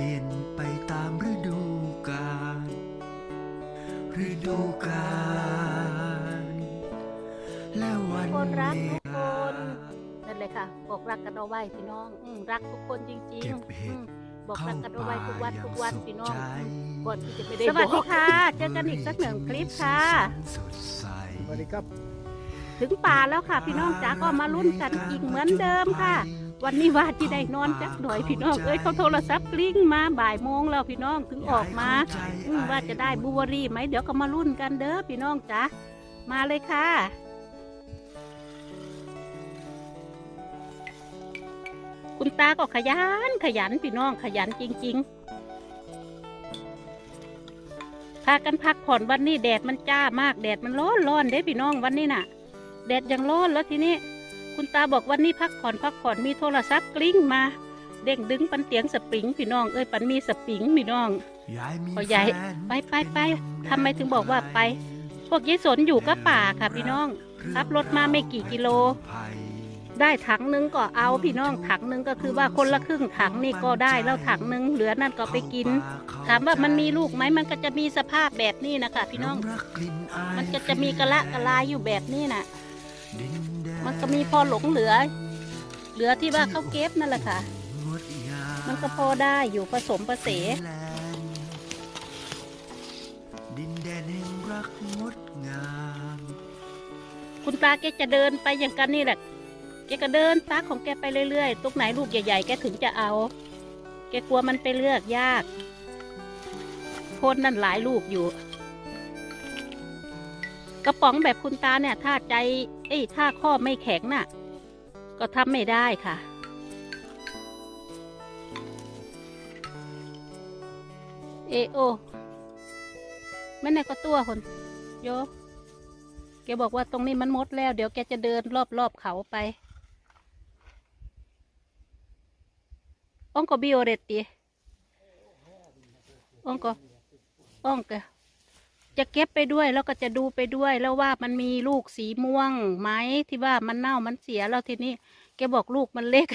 ลี่ยนไปตามฤดูกาลฤดูกาลและวันคนรักเวทุกคลานนั่นเลยค่ะ บอกรักกันเอาไว้พี่น้องอมรักทุกคนจริงเก็บๆเห็ดอืมบอกเข้ารักกันเอาป่าไว้ทุกวันอย่าทุงกวันสุขพี่น้องใจก่อนที่จะไม่ได้สวัสดีบอกค่ะ เจอกันอีกสักหนึ่งคลิปค่ะสดใสสวัสดีครับถึงป่าแล้วค่ะ พี่น้องจ๋าก็มาลุ้นกันอีกเหมือนเดิมค่ะ วันนี้ว่าที่ได้นอนจักหน่อยพี่น้องเอ้ยเขาโทรศัพท์กลิ้งมาบ่ายโมงแล้วพี่น้องถึงออกมาอืมว่าจะได้บูเวอรี่ไหมเดี๋ยวก็มาลุ้นกันเด้อพี่น้องจ๋ามาเลยค่ะคุณตาก็ขยันขยันพี่น้องขยันจริง ๆ พากันพักผ่อนวันนี้แดดมันจ้ามากแดดมันร้อนร้อนเด้พี่น้องวันนี้น่ะ แดดยังร้อนแล้วทีนี้ คุณตาบอกวันนี้พักผ่อนพักผ่อนมีโทรศัพท์กลิ้งมา เด้งดึงปันเตียงสปริงพี่น้องเอ้ยปันมีสปริงพี่น้องยายมีพอใหญ่แฟนไปไปไปทำไมถึงบอกว่าไป พวกยายสนอยู่ก็ป่าค่ะพี่น้องขับรถมาไม่กี่กิโล ได้ถังหนึงก็เอาพี่น้องถังหนึงก็คือว่าคนละครึ่งถังนี่ก็ได้แล้วถังหนึงเหลือนั่นก็ไปกิน ถามว่ามันมีลูกไหมมันก็จะมีสภาพแบบนี้นะคะพี่น้อง มันก็จะมีกระละกระลายอยู่แบบนี้น่ะ มันก็มีพอหลงเหลือ เหลือที่ว่าเขาเก็บนั่นแหละค่ะ มันก็พอได้อยู่ผสมผสมดินแดนแห่งรักงดงามคุณตาแกจะเดินไปอย่างกันนี่แหละ แกก็เดินตาของแกไปเรื่อยๆ ตรงไหนลูกใหญ่ๆ แกถึงจะเอา แกกลัวมันไปเลือกยากโคนนั่นหลายลูกอยู่ กระป๋องแบบคุณตาเนี่ยถ้าใจ เอ้ยถ้าข้อไม่แข็งน่ะ ก็ทำไม่ได้ค่ะ เอโอแม่ไหนก็ตัวคนโยแกบอกว่าตรงนี้มันมดแล้ว เดี๋ยวแกจะเดินรอบๆเขาไปองก็บิโอเรตีองก็องก็ จะเก็บไปด้วยแล้วก็จะดูไปด้วย แล้วว่ามันมีลูกสีม่วงไหมที่ว่ามันเน่ามันเสียแล้วทีนี้แกบอกลูกมันเล็ก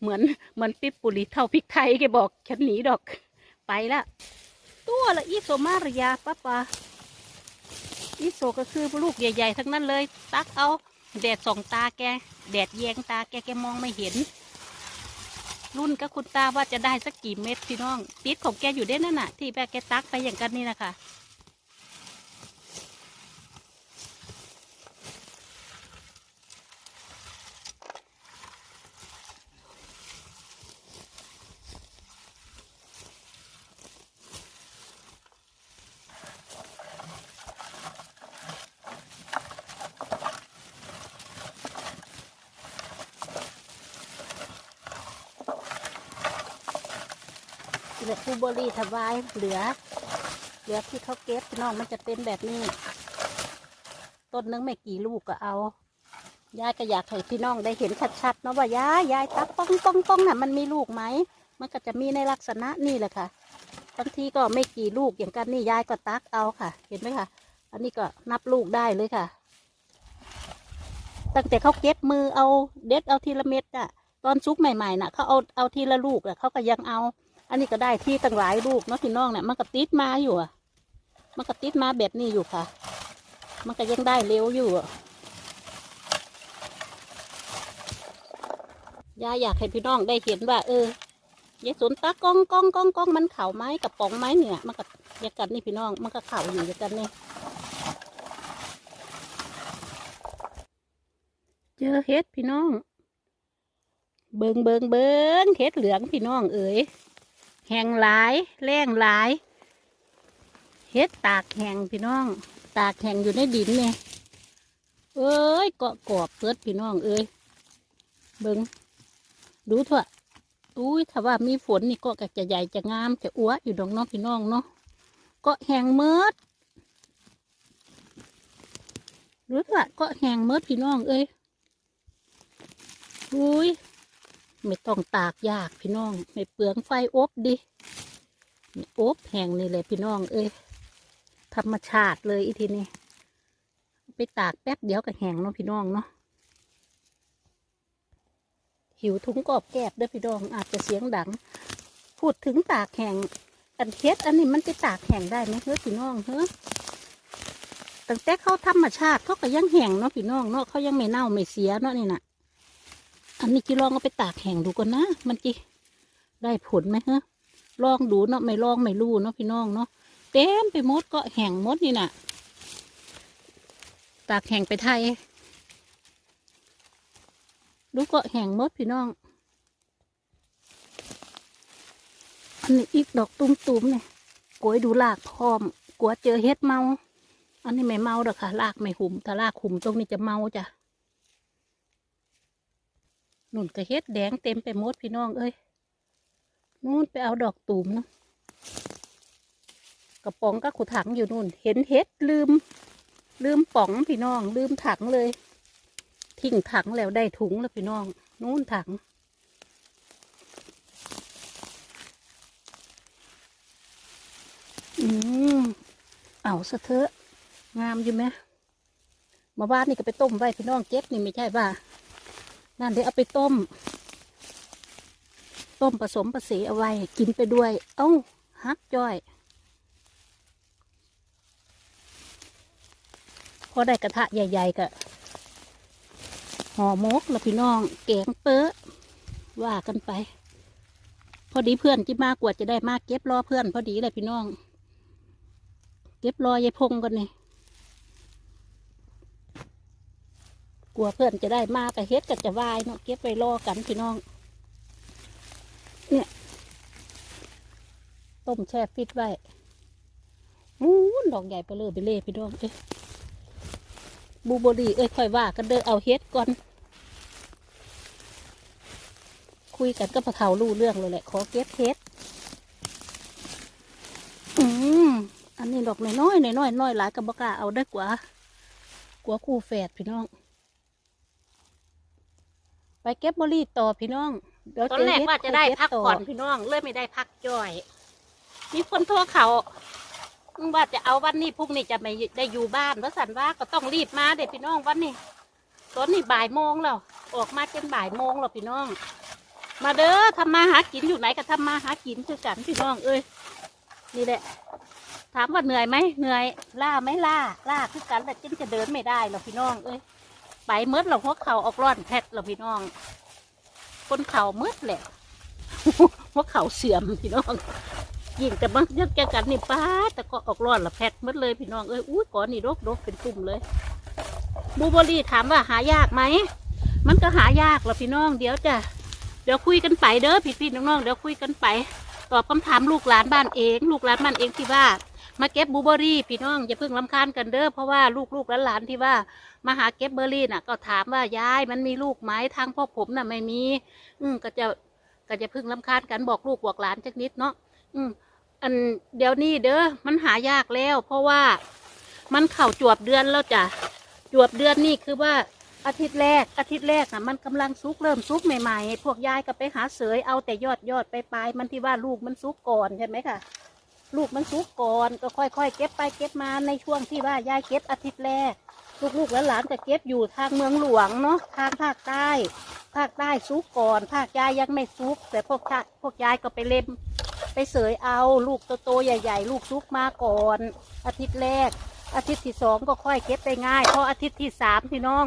เหมือนเหมือนปิ๊บปุริเท่าพริกไทยแกบอกฉันหนีดอกไปละตัวละอีโซมาริยาป้าปาอีโซก็คือลูกใหญ่ ๆ ทั้งนั้นเลย ตักเอาแดดส่องตาแก แดดแยงตาแกแกมองไม่เห็น รุ่นก็คุณตาว่าจะได้สักกี่เม็ดพี่น้องติดของแกอยู่ได้นั่นน่ะ ที่แม่แกตักไปอย่างกันนี่นะคะ เหลือคูเบอรี่ถวายเหลือ เหลือที่เขาเก็บพี่น้องมันจะเป็นแบบนี้ ต้นนึงไม่กี่ลูกก็เอา ยายก็อยากให้พี่น้องได้เห็นชัดๆเนาะว่ายายยายตักป้องป้องป้องน่ะมันมีลูกไหม มันก็จะมีในลักษณะนี่แหละค่ะบางทีก็ไม่กี่ลูกอย่างกันนี่ยายก็ตักเอาค่ะ เห็นไหมคะอันนี้ก็นับลูกได้เลยค่ะ ตั้งแต่เขาเก็บมือเอาเด็ดเอาทีละเม็ดอะตอนซุกใหม่ๆน่ะเขาเอาเอาทีละลูกอะเขาก็ยังเอา อันนี้ก็ได้ที่ตั้งหลายลูกเนาะพี่น้องเนี่ยมันก็ติดมาอยู่อะมันก็ติดมาแบบนี้อยู่ค่ะ มันก็ยังได้เร็วอยู่อะยายอยากให้พี่น้องได้เห็นว่า เออยายสนตากล้องกล้องกล้องกล้องมันเข่าไม้กับป๋องไม้เนี่ย มันก็ยากันนี่พี่น้อง มันก็เข่าอยู่ยากันนี่เจอเห็ดพี่น้อง เบิงเบิงเบิงเห็ดเหลืองพี่น้องเอ๋ย แห้งหลายแรงหลาย เฮ็ดตากแห้งพี่น้อง ตากแห้งอยู่ในดินเนี่ยเอ้ยเกาะกรอบเปิดพี่น้องเอ้ยเบิงดูเถอะอุ้ยถ้าว่ามีฝนนี่ก็จะใหญ่จะงามจะอ้วอยู่ดอกเน้องพี่น้องเนาะก็แห้งเมิดหรือว่าก็แห้งเมิดพี่น้องเอ้ยอุ้ย ไม่ต้องตากยากพี่น้อง ไม่เปลืองไฟอบดิอบแห้งนี่เลยพี่น้องเอ้ยธรรมชาติเลยอีทีนี้ไปตากแป๊บเดียวก็แห้งเนาะพี่น้องเนาะหิวถุงกรอบแกบเด้อพี่ดองอาจจะเสียงดัง พูดถึงตากแห้งอันเฮ็ดอันนี้มันจะตากแห้งได้ไหมเฮ้ยพี่น้องเฮ้ยตั้งแต่เขาธรรมชาติเขาก็ยังแห้งเนาะพี่น้องเนาะเขายังไม่เน่าไม่เสียเนาะนี่น่ะ อันนี้จีลองเอาไปตากแห้งดูก่อนนะ มันจีได้ผลไหมฮ้ยลองดูเนาะ ไม่ลองไม่รู้เนาะพี่น้องเนาะ เต็มไปหมดก็แห้งหมดนี่น่ะ ตากแห้งไปไทย ดูก็แห้งหมดพี่น้อง อันนี้อีกดอกตุ้มๆเนี่ยกล้วยดูลากพร้อมกลัวเจอเฮ็ดเมา อันนี้ไม่เมาดอกค่ะ ลากไม่หุ่ม ถ้าลากหุ่มตรงนี้จะเมาจ้ะ นุ่นก็เฮ็ดแดงเต็มไปหมดพี่น้องเอ้ยนู่นไปเอาดอกตูมเนาะกระป๋องก็ขุดถังอยู่นู่น เห็นเฮ็ดลืม ลืมป๋องพี่น้อง ลืมถังเลย ทิ้งถังแล้วได้ถุงแล้วพี่น้อง นู้นถัง อืมเอาสะเถอะงามอยู่ไหมมาบ้านนี่ก็ไปต้มไว้พี่น้องเก็บนี่ไม่ใช่ป่ะ นั่นเดี๋ยวเอาไปต้ม ต้มผสมผสมเอาไว้ กินไปด้วย เอ้าฮักจ้อย พอได้กระทะใหญ่ ๆก็ห่อมกแล้วพี่น้องแกงเป๊ะว่ากันไป พอดีเพื่อนที่มากกว่าจะได้มากเก็บรอเพื่อน พอดีเลยพี่น้อง เก็บรอยายพงกันนี่ กลัวเพื่อนจะได้มากกับเฮ็ดกับจะวายเนาะเก็บไว้รอกันพี่น้อง เนี่ย ต้มแช่ฟิตไว้อู้ดอกใหญ่ไปเลยไปเล่พี่น้องเอ้ยบลูเบอรี่เอ้ยค่อยว่ากันเด้อเอาเฮ็ดก่อน คุยกันก็พะเทารู้เรื่องเลยแหละขอเก็บเฮ็ดอืมอันนี้ดอกน้อยๆน้อยๆน้อยหลายกับบกล้าเอาได้กว่ากว่าคู่แฝดพี่น้อง ไปเก็บบอรี่ต่อพี่น้องเดี๋ยวตอนแรกเฮ็ว่าจะได้ค่ยเบพักต่ก่อนพี่น้องเลยไม่ได้พักจ่อย มีคนโทรเขาอืมว่าจะเอาวันนี้พรุ่งนี้จะไม่ได้อยู่บ้านว่าสันว่าก็ต้องรีบมาเด็พี่น้องวันนี้ตอนนี้บ่ายโมงแล้วออกมาจนบ่ายโมงแล้วพี่น้อง มาเด้อทำมาหากินอยู่ไหนก็ทำมาหากินคือกันพี่น้องเอ้ยนี่แหละ ถามว่าเหนื่อยไหมเหนื่อยล่าไหมล่าล่าคือกันแต่จิ้นจะเดินไม่ได้หรอกพี่น้องเอ้ย ไปเมื่อเราพวกเขาออกร่อนแพทหรอกพี่น้องคนเขาเมื่อแหละพวกเขาเสื่อมพี่น้องยิงแต่บางยกแกกันนี่ป้าแต่ก็ออกรอดละแพทหมดเลยพี่น้องเอ้ยอุ้ยก่อนนี่รกรกเป็นตุ่มเลยบูเบอรี่ถามว่าหายากไหมมันก็หายากละพี่น้องเดี๋ยวจะเดี๋ยวคุยกันไปเด้อพี่พี่ๆน้องๆเดี๋ยวคุยกันไปตอบคำถามลูกหลานบ้านเอง ลูกหลานบ้านเองที่ว่า มาเก็บบูเบอรี่พี่น้องอย่าเพิ่งลำคาญกันเด้อเพราะว่าลูกลูกหลานๆที่ว่ามาหาเก็บเบอร์รี่น่ะ ก็ถามว่ายายมันมีลูกไหมทางพ่อผมน่ะไม่มี อืมก็จะก็จะเพิ่งลำคาญกันบอกลูกบอกหลานจักนิดเนาะอืมอันเดี๋ยวนี้เด้อมันหายากแล้ว เพราะว่ามันเข่าจวบเดือนแล้วจ้ะจวบเดือนนี่คือว่าอาทิตย์แรกอาทิตย์แรกนะมันกำลังซุกเริ่มซุกใหม่ๆ พวกยายก็ไปหาเสยเอาแต่ยอดยอดไปปลายมันที่ว่าลูกมันซุกก่อนใช่ไหมคะ ลูกมันซุกก่อนก็ค่อยๆ เก็บไปเก็บมาในช่วงที่ว่ายายเก็บอาทิตย์แรก ลูกๆและหลานจะเก็บอยู่ทางเมืองหลวงเนาะทางภาคใต้ ภาคใต้ซุกก่อน ภาคยายยังไม่ซุก แต่พวกชาพวกยายก็ไปเล็มไปเสยเอาลูกโตๆใหญ่ ๆ ลูกซุกมาก่อน อาทิตย์แรก อาทิตย์ที่สองก็ค่อยเก็บได้ง่ายเพราะอาทิตย์ที่สามพี่น้อง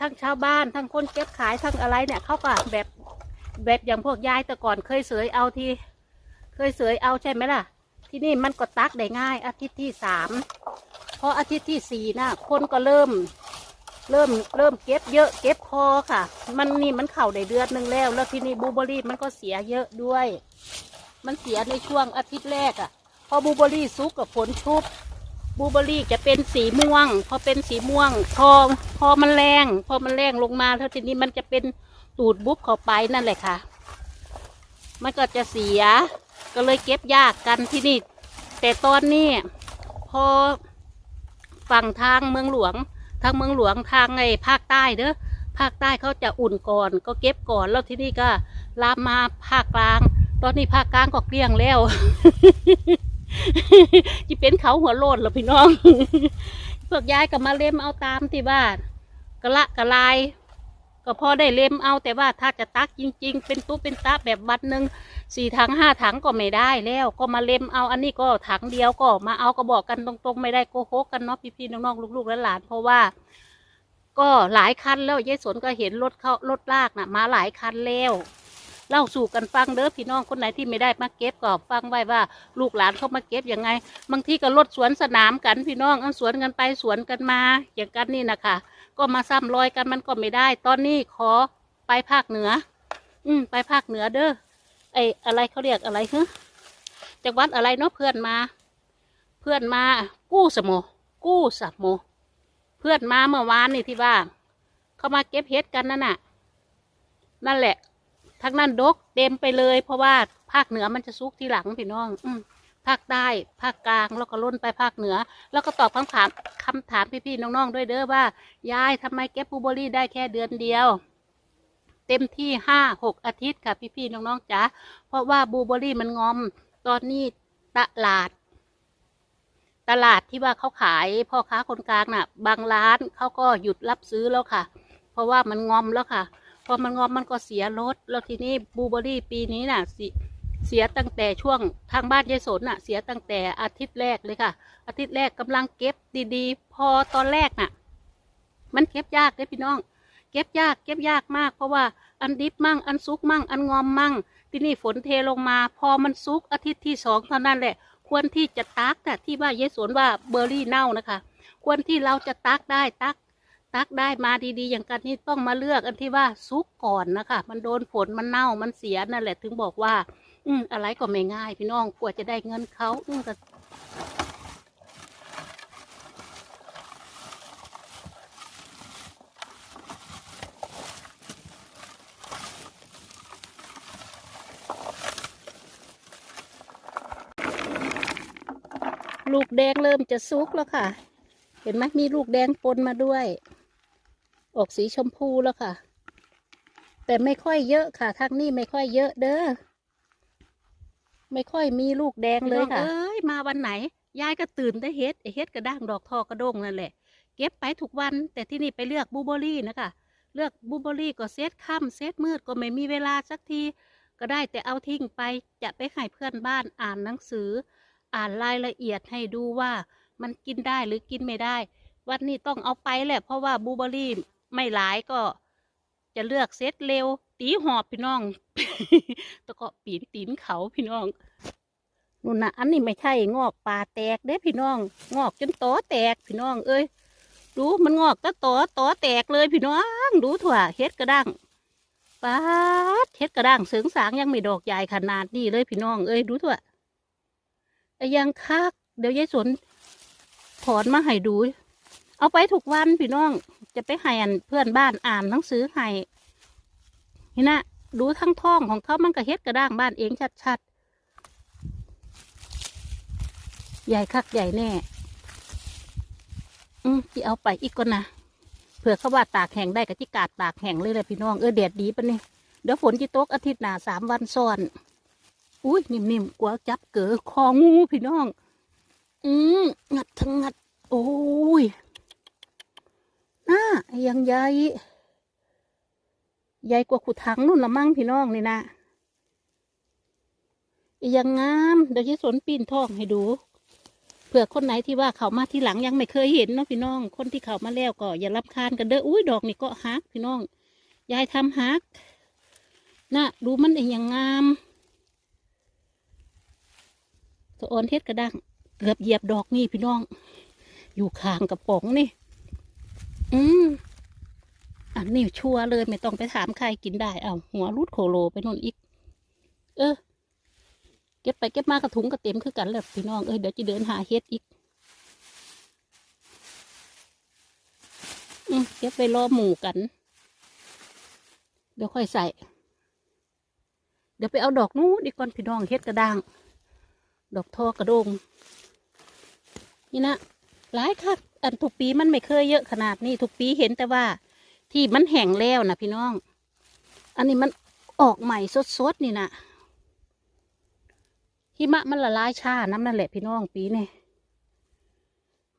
ทั้งชาวบ้านทั้งคนเก็บขายทั้งอะไรเนี่ยเขาก็แบบแบบอย่างพวกยายแต่ก่อนเคยเสยเอาทีเคยเสยเอาใช่ไหมล่ะ ที่นี่มันก็ตักได้ง่าย อาทิตย์ที่สามพออาทิตย์ที่สี่นะคนก็เริ่ม เริ่มเริ่มเก็บเยอะเก็บพอค่ะ มันนี่มันเข่าได้เดือนหนึ่งแล้ว แล้วที่นี้บลูเบอรี่มันก็เสียเยอะด้วย มันเสียในช่วงอาทิตย์แรกอะ่ะ พอบูเบอรี่ซุกกับฝนชุบบูเบอรี่จะเป็นสีม่วง พอเป็นสีม่วง พอพอมันแรง พอมันแรงลงมาแล้วทีนี้มันจะเป็นตูดบุ๊บเข้าไปนั่นแหละค่ะ มันก็จะเสีย ก็เลยเก็บยากกันที่นี่ แต่ตอนนี้พอฝั่งทางเมืองหลวง ทางเมืองหลวงทางไอ้ภาคใต้เด้อภาคใต้เขาจะอุ่นก่อน ก็เก็บก่อนแล้วที่นี่ก็ลามมาภาคกลาง ตอนนี้ภาคกลางก็เกลี้ยงแล้วจะเป็นเขาหัวโลดเหรอพี่น้องพวกยายก็มาเล่มเอาตามที่บ้านกระละกระลาย ก็พอได้เล่มเอาแต่ว่าถ้าจะตักจริง ๆ เป็นตู้เป็นตาแบบบัดหนึ่งสี่ถังห้าถังก็ไม่ได้แล้วก็มาเล่มเอาอันนี้ก็ถังเดียวก็มาเอาก็บอกกันตรงๆ ไม่ได้โกหกกันเนาะพี่ๆน้องๆลูกๆและหลานเพราะว่า ก็หลายคันแล้วยายสนก็เห็นรถเขารถลากน่ะ มาหลายคันแล้ว เล่าสู่กันฟังเด้อพี่น้องคนไหนที่ไม่ได้มาเก็บก็ฟังไว้ว่า ลูกหลานเขามาเก็บยังไง บางทีก็รถสวนสนามกันพี่น้องอันสวนกันไปสวนกันมาอย่างกันนี่นะคะก็มาซ้ำรอยกันมันก็ไม่ได้ ตอนนี้ขอไปภาคเหนือ อืมไปภาคเหนือเด้อไออะไรเขาเรียกอะไรฮะจังหวัดอะไรเนาะเพื่อนมา เพื่อนมา กู้สมโมกู้สับโมเพื่อนมาเมื่อวานนี่ที่ว่า เขามาเก็บเห็ดกันนั่นน่ะ นั่นแหละ ทั้งนั้นดกเต็มไปเลย เพราะว่าภาคเหนือมันจะซุกทีหลังพี่น้อง อืภาคใต้ภาคกลางแล้วก็ล้นไปภาคเหนือ แล้วก็ตอบคำถามคำถามพี่ๆน้องๆด้วยเด้อว่ายายทำไมเก็บบูเบอรี่ได้แค่เดือนเดียว เต็มที่ห้าหกอาทิตย์ค่ะพี่ๆน้องๆจ๋าเพราะว่าบูเบอรี่มันงอม ตอนนี้ตลาด ตลาดที่ว่าเขาขายพ่อค้าคนกลางน่ะ บางร้านเขาก็หยุดรับซื้อแล้วค่ะ เพราะว่ามันงอมแล้วค่ะ อมันงอมมันก็เสียรถแล้วทีนี้บูเบอรี่ปีนี้น่ะสิเสียตั้งแต่ช่วงทางบ้านยายสนน่ะ เสียตั้งแต่อาทิตย์แรกเลยค่ะ อาทิตย์แรกกำลังเก็บดีๆ พอตอนแรกน่ะ มันเก็บยากเลยพี่น้อง เก็บยากเก็บยากมาก เพราะว่าอันดิบมั่งอันซุกมั่ง อันงอมมั่ง ที่นี่ฝนเทลงมา พอมันซุกอาทิตย์ที่สองเท่านั้นแหละ ควรที่จะตักแต่ที่ว่ายายสวนว่าเบอร์รี่เน่านะคะ ควรที่เราจะตักได้ตัก ตักได้มาดีๆ อย่างกันนี่ต้องมาเลือกอันที่ว่าซุกก่อนนะคะ มันโดนฝนมันเน่ามันเสียนั่นแหละถึงบอกว่า อืมอะไรก็ไม่ง่าย พี่น้องกว่าจะได้เงินเขาอืมก็ลูกแดงเริ่มจะซุกแล้วค่ะ เห็นไหมมีลูกแดงปนมาด้วย ออกสีชมพูแล้วค่ะ แต่ไม่ค่อยเยอะค่ะทางนี้ไม่ค่อยเยอะเด้อไม่ค่อยมีลูกแดงเลยค่ะเอ้ยมาวันไหน ยายก็ตื่นได้เฮ็ดเฮ็ดกระด้างดอกทอกระด้งนั่นแหละ เก็บไปทุกวัน แต่ที่นี่ไปเลือกบูเบอรี่นะคะ เลือกบูเบอรี่ก็เซตค่ำเซตมืดก็ไม่มีเวลาสักที ก็ได้แต่เอาทิ้งไป จะไปให้เพื่อนบ้านอ่านหนังสือ อ่านรายละเอียดให้ดูว่ามันกินได้หรือกินไม่ได้ วันนี้ต้องเอาไปแหละเพราะว่าบูเบอรี่ ไม่หลายก็จะเลือกเซตเร็ว ตีหอบพี่น้องแตะก็ปีนตีนเขาพี่น้องนู่นนะอันนี้ไม่ใช่งอกป่าแตกเด้พี่น้อง งอกจนตอแตกพี่น้อง เอ้ยดูมันงอกตะตอตอแตกเลยพี่น้อง ดูถั่วเฮ็ดกระด้างป้าเฮ็ดกระด้างเสริงสางยังไม่ดอกใหญ่ขนาดนี้เลยพี่น้อง เอ้ยดูถั่วยังคักเดี๋ยวยายสนถอนมาให้ดู เอาไปทุกวันพี่น้อง จะไปให้อันเพื่อนบ้านอ่านหนังสือให้นี่นะดูทั้งท้องของเขามันก็เฮ็ดกระด้างบ้านเองชัดๆ ใหญ่คักใหญ่แน่ อืมที่เอาไปอีกก่อนนะเผื่อเขาว่าตากแห้งได้กับที่กาดตากแห้งเลยแหละพี่น้อง เออแดดดีปะนี่เดี๋ยวฝนจะตกอาทิตย์หน้าสามวันซ้อน อุ้ยนิ่มๆกว่าจับเก๋อคองูพี่น้อง อืมงัดทั้งงัด โอ้ย น่ายังใหญ่ใหญ่กว่าขุดถังนู่นละมั่งพี่น้องนี่นะยังงามเดี๋ยวจะสนปีนท่องให้ดูเผื่อคนไหนที่ว่าเขามาที่หลังยังไม่เคยเห็นเนาะพี่น้อง คนที่เขามาแล้วก็อย่ารับคานกันเด้ออุ้ยดอกนี่ก็ฮักพี่น้องยายทำฮักน่ะดูมันเองยังงามสะออนเทศกระดังเกือบเหยียบดอกนี่พี่น้อง อยู่ข้างกระป๋องนี่ อืมอันนี้ชัวร์เลยไม่ต้องไปถามใครกินได้ เอาหัวรูดโคโลไปนู่นอีก เออ เก็บไปเก็บมากระถุงกระเต็มคือกันแหละพี่น้อง เออเดี๋ยวจะเดินหาเฮ็ดอีก อืมเก็บไปรอหมูกัน เดี๋ยวค่อยใส่ เดี๋ยวไปเอาดอกนู้ดีก่อนพี่น้องเฮ็ดกระด้าง ดอกทอกระโดงนี่นะ หลายค่ะอันทุกปีมันไม่เคยเยอะขนาดนี้ทุกปีเห็นแต่ว่า ที่มันแห้งแล้วนะพี่น้อง อันนี้มันออกใหม่สดๆนี่นะหิมะมันละลายชาน้ำนั่นแหละพี่น้องปีนี่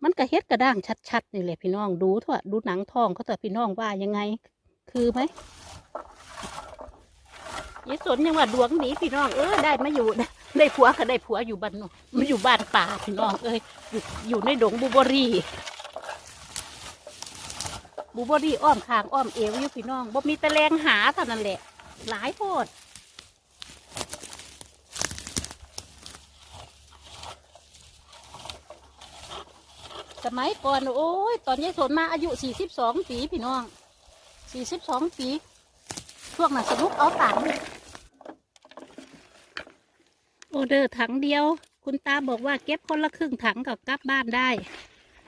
มันกระเฮ็ดกระด้างชัดๆนี่แหละพี่น้องดูเถอะดูหนังทองเขาเถอะพี่น้องว่ายังไง คือไหม ยายสนยังว่าดวงดีพี่น้องเออได้มาอยู่ได้ผัวก็ได้ผัวอยู่บ้านนอกมาอยู่บ้านป่าพี่น้องเอ้ยอยู่อยู่ในดงบูเบอรีบูเบอรีอ้อมคางอ้อมเอวอยู่พี่น้องบ่มีตะแรงหาเท่านั้นแหละ หลายโพดสมัยก่อนโอ้ยตอนยายสนมาอายุสี่สิบสองปีพี่น้องสี่สิบสองปีช่วงนั้นสนุกเอาตัง เดอร์ถังเดียว คุณตาบอกว่าเก็บคนละครึ่งถังกับกลับบ้านได้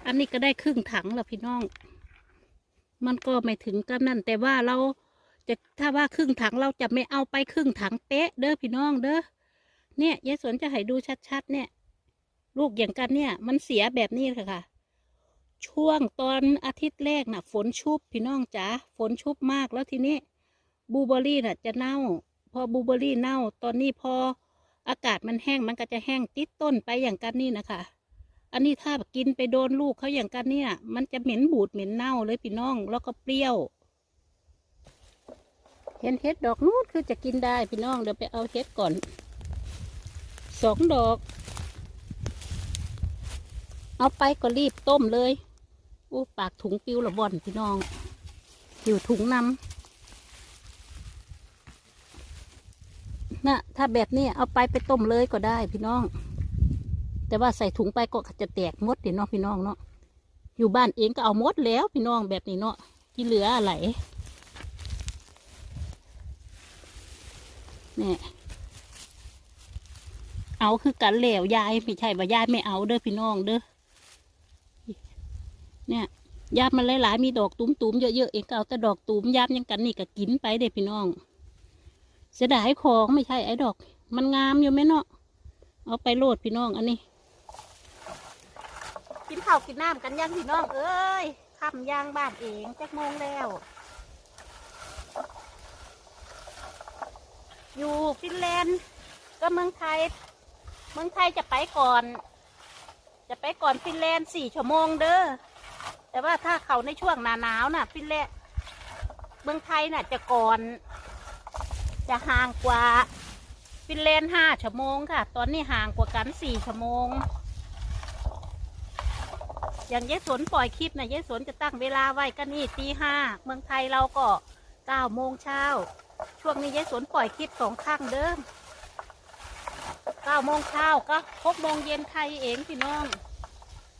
อันนี้ก็ได้ครึ่งถังแล้วพี่น้อง มันก็ไม่ถึงกับนั่น แต่ว่าเราจะถ้าว่าครึ่งถังเราจะไม่เอาไปครึ่งถังเป๊ะ เด้อพี่น้องเด้อเนี่ยยายสวนจะให้ดูชัดๆ เนี่ย ลูกอย่างกันเนี่ย มันเสียแบบนี้ค่ะค่ะช่วงตอนอาทิตย์แรกน่ะ ฝนชุบพี่น้องจ๋าฝนชุบมากแล้วทีนี้บลูเบอรี่น่ะ จะเน่า พอบลูเบอรี่เน่า ตอนนี้พอ อากาศมันแห้งมันก็จะแห้งติดต้นไปอย่างกันนี่นะคะ อันนี้ถ้ากินไปโดนลูกเขาอย่างกันเนี่ย มันจะเหม็นบูดเหม็นเน่าเลยพี่น้อง แล้วก็เปรี้ยว เห็นเห็ดดอกนู้นคือจะกินได้พี่น้องเดี๋ยวไปเอาเห็ดก่อน สองดอก เอาไปก็รีบต้มเลยอู้ปากถุงปิวละบ่อนพี่น้อง อยู่ถุงน้ำ นะถ้าแบบนี้เอาไปไปต้มเลยก็ได้พี่น้อง แต่ว่าใส่ถุงไปก็จะแตกมดเดี๋ยวนาะพี่น้องเนาะอยู่บ้านเองก็เอามดแล้วพี่น้องแบบนี้เนาะที่เหลืออะไรเนี่ยเอาคือกันแล้วยายไม่ใช่ว่ายายไม่เอาเด้อพี่น้องเด้อเนี่ยยามมันหลายๆมีดอกตุ้มๆเยอะๆเองก็เอาแต่ดอกตุ้มยามยังกันนี่ก็กินไปเด้อพี่น้อง เสียดายของไม่ใช่ไอ้ดอก มันงามอยู่ไหมเนาะเอาไปโลดพี่น้องอันนี้ กินข้าวกินน้ำกันยังพี่น้องเอ้ยค่ำย่างบ้านเองแจักโมงแล้วอยู่ฟินแลนด์ก็เมืองไทย เมืองไทยจะไปก่อน จะไปก่อนฟินแลนด์สี่ชั่วโมงเด้อแต่ว่าถ้าเขาในช่วงหนาหนาวน่ะ ฟินแลนด์เมืองไทยน่ะจะก่อน จะห่างกว่าฟินแลนด์ห้าชั่วโมงค่ะ ตอนนี้ห่างกว่ากันสี่ชั่วโมง อย่างยายสนปล่อยคลิปนะยายสนจะตั้งเวลาไว้กันนี่ตีห้าเมืองไทยเราก็เก้าโมงเช้า ช่วงนี้ยายสนปล่อยคลิปสองข้างเดิมเก้าโมงเช้าก็หกโมงเย็นไทยเองพี่น้อง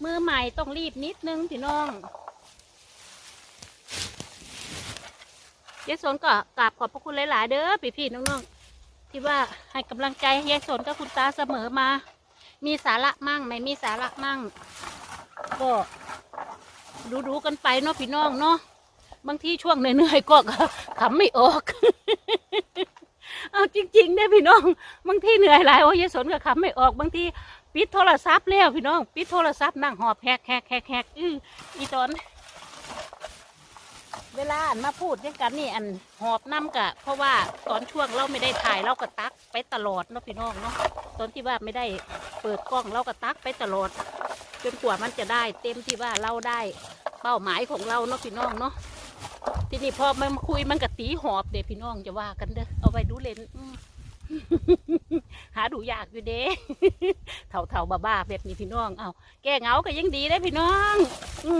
มือใหม่ต้องรีบนิดนึงพี่น้อง ยายสนก็กราบขอบพระคุณหลายๆ เด้อพี่พี่น้องๆที่ว่าให้กำลังใจยายสนกับคุณตาเสมอมา มีสาระมั่งไม่มีสาระมั่ง ก็ดูๆกันไปเนาะพี่น้องเนาะบางทีช่วงเหนื่อยๆก็ขำไม่ออกเอาจริงๆเนี่ยพี่น้อง บางทีเหนื่อยหลายโอ้ยยายสนก็ขำไม่ออกบางทีปิดโทรศัพท์แล้วพี่น้อง ปิดโทรศัพท์นั่งหอบแฮกแฮกแฮกแฮกอื้ออีตอน เวลาอันมาพูดเรื่องกันนี่อันหอบน้ำกะ เพราะว่าตอนช่วงเราไม่ได้ถ่ายเราก็ตักไปตลอดเนาะพี่น้องเนาะตอนที่ว่าไม่ได้เปิดกล้องเราก็ตักไปตลอด จนกว่ามันจะได้ เต็มที่ว่าเราได้เป้าหมายของเราเนาะพี่น้องเนาะทีนี้พอมันมาคุยมันก็ตีหอบเด็พี่น้องจะว่ากันเด้อเอาไว้ดูเลนหาดูยากอยู่เด้เถ่าเถ่าบ้าๆแบบนี้พี่น้องเอาแก้เหงาก็ยังดีได้พี่น้อง อื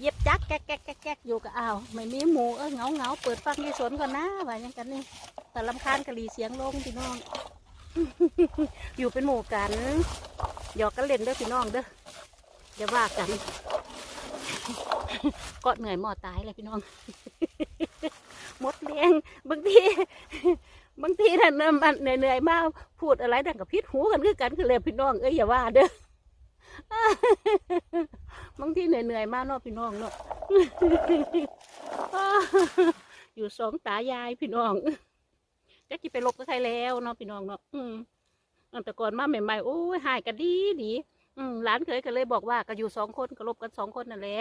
เย็บจักแก๊กแก๊กแก๊กแก๊กอยู่กับอ้าวไม่มีหมูเออเงาเงาเปิดฟังยายสนก่อนนะว่าอย่างกันนี่แต่ลำคาญกะหลีเสียงลงพี่น้อง อยู่เป็นหมู่กันหยอกกันเล่นเด้อพี่น้องเด้ออย่าว่ากันก็เหนื่อยหมอตายเลยพี่น้องหมดแรงบางทีบางทีน่ะนมันเหนื่อยๆมากพูดอะไรดังกับพิษหูกันคือกันคือเลยพี่น้องเอ้ยอย่าว่าเด้อ บางทีเหนื่อยๆมากเนาะพี่น้องเนาะอยู่สองตายายพี่น้องจะกิไปลบกับใครแล้วเนาะพี่น้องเนาะอืมแต่ก่อนมาใหม่ๆโอ้ยหายกันดีดีอืมหลานเคยก็เลยบอกว่าก็อยู่สองคนก็ลบกันสองคนนั่นแหละ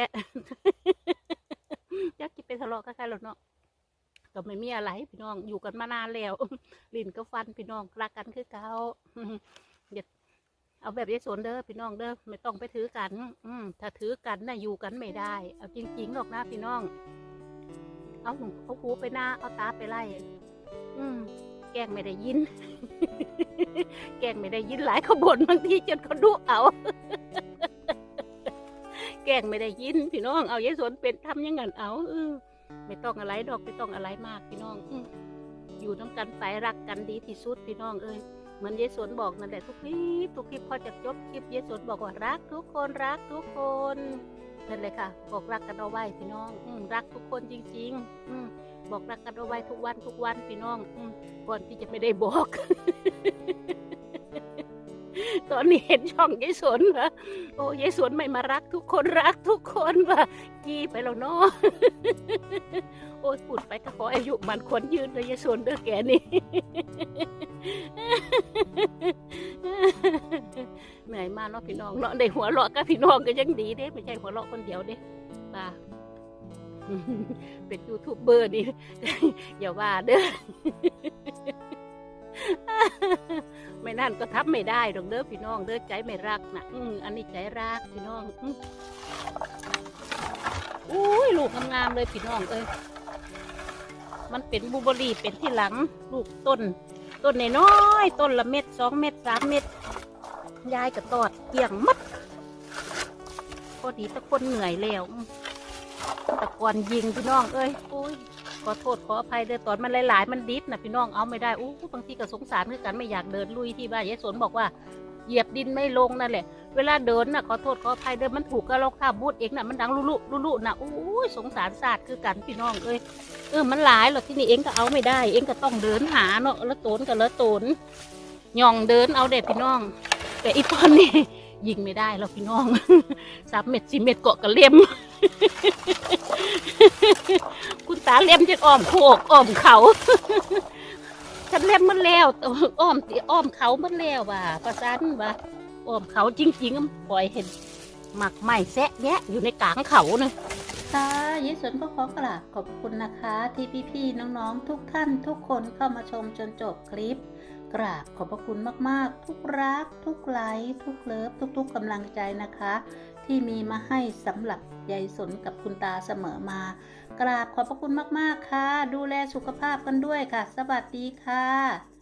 จะกิไปทะเลาะกับใครหรอกเนาะก็ไม่มีอะไรพี่น้องอยู่กันมานานแล้วลิ้นก็ฟันพี่น้องรักกันคือเก่า เอาแบบยายสนเด้อพี่น้องเด้อไม่ต้องไปถือกัน อืมถ้าถือกันน่ะอยู่กันไม่ได้ เอาจริงๆหรอกนะพี่น้อง เอาหูเอาหูไปหน้าเอาตาไปไล่อืมแกล้งไม่ได้ยิน แกล้งไม่ได้ยินหลายขบวนบางทีจนเขาดุเอา แกล้งไม่ได้ยิน พี่น้อง เอายายสนเป็นทำยังไงเอาเออไม่ต้องอะไรดอกไม่ต้องอะไรมากพี่น้องอือยู่น้ำกันไปรักกันดีที่สุดพี่น้องเอ้ย มือนยายสนบอกนั่นแหละทุกคลิปทุกคลิปพอจะจบคลิปยายสนบอกว่ารักทุกคนรักทุกคนนั่นเลยค่ะ บอกรักกันเอาไว้พี่น้องอืรักทุกคนจริง ๆ อืบอกรักกันเอาไว้ทุกวันทุกวันพี่น้องอืก่อนที่จะไม่ได้บอก ตอนนี้เห็นช่องยายสนวะโอ้ยายสนไม่มารักทุกคนรักทุกคนวะกี้ไปแล้วเนาะโอ้ยพูดไปก็ขออายุมันควรยืนเลยยายสนเด้อแกนี่ เหนื่อยมากเนาะพี่น้องเนาะได้หัวเราะกับพี่น้องก็ยังดีเด้ไม่ใช่หัวเราะคนเดียวเด้ป้าเป็นยูทูบเบอร์นี่อย่าว่าเด้อไม่นั่นก็ทับไม่ได้ดอกเด้อพี่น้องเด้อใจไม่รักนะอืมอันนี้ใจรักพี่น้องอุ้ยลูกงามๆเลยพี่น้องเอ้ยมันเป็นบูเบอรี่เป็นที่หลัง ลูกต้น ต้นน้อยต้นละเม็ดสองเม็ดสามเม็ดยายก็ตอดเกี่ยงมัดพอดีตะคนเหนื่อยแล้วตะกอนยิงพี่น้องเอ้ยอุ้ยขอโทษขออภัยเด้อตอนมันหลายๆ มันดิบนะพี่น้องเอาไม่ได้อู้บางทีก็สงสารคือกันไม่อยากเดินลุยที่บ้านยายสนบอกว่า เหยียบดินไม่ลงนั่นแหละ เวลาเดินน่ะขอโทษขออภัยเด้อมันถูกกระรอกข้าบูดเองน่ะมันดังลุลุลุลุน่ะอู้ยสงสารศาสตร์คือกันพี่น้องเอ้ยเออมันหลายหรอกที่นี่เองก็เอาไม่ได้ เองก็ต้องเดินหาเนาะแล้วโตนกับแล้วโตนย่องเดินเอาเด็ดพี่น้อง แต่อีตอนนี้ยิงไม่ได้หรอกพี่น้องสามเม็ดสี่เม็ดเกาะกระเล่มคุณตาเล่มจะอ้อมโคกอ้อมเขา ฉันเล่มมันแล้วอ้อมติอ้อมเขามันแล้วว่ะประสันว่ะอ้อมเขาจริงๆปล่อยเห็นหมักไหม้แซะแยะอยู่ในกลางเขาเนะค่ะยิสนก็ขอกราบขอบคุณนะคะที่พี่ๆน้องๆ ทุกท่านทุกคนเข้ามาชมจนจบคลิป กราบขอบพระคุณมากๆ ทุกรัก ทุกไลค์ทุกเลิฟทุกๆกำลังใจนะคะ ที่มีมาให้สำหรับยายสนกับคุณตาเสมอมา กราบขอบพระคุณมากๆค่ะ ดูแลสุขภาพกันด้วยค่ะ สวัสดีค่ะ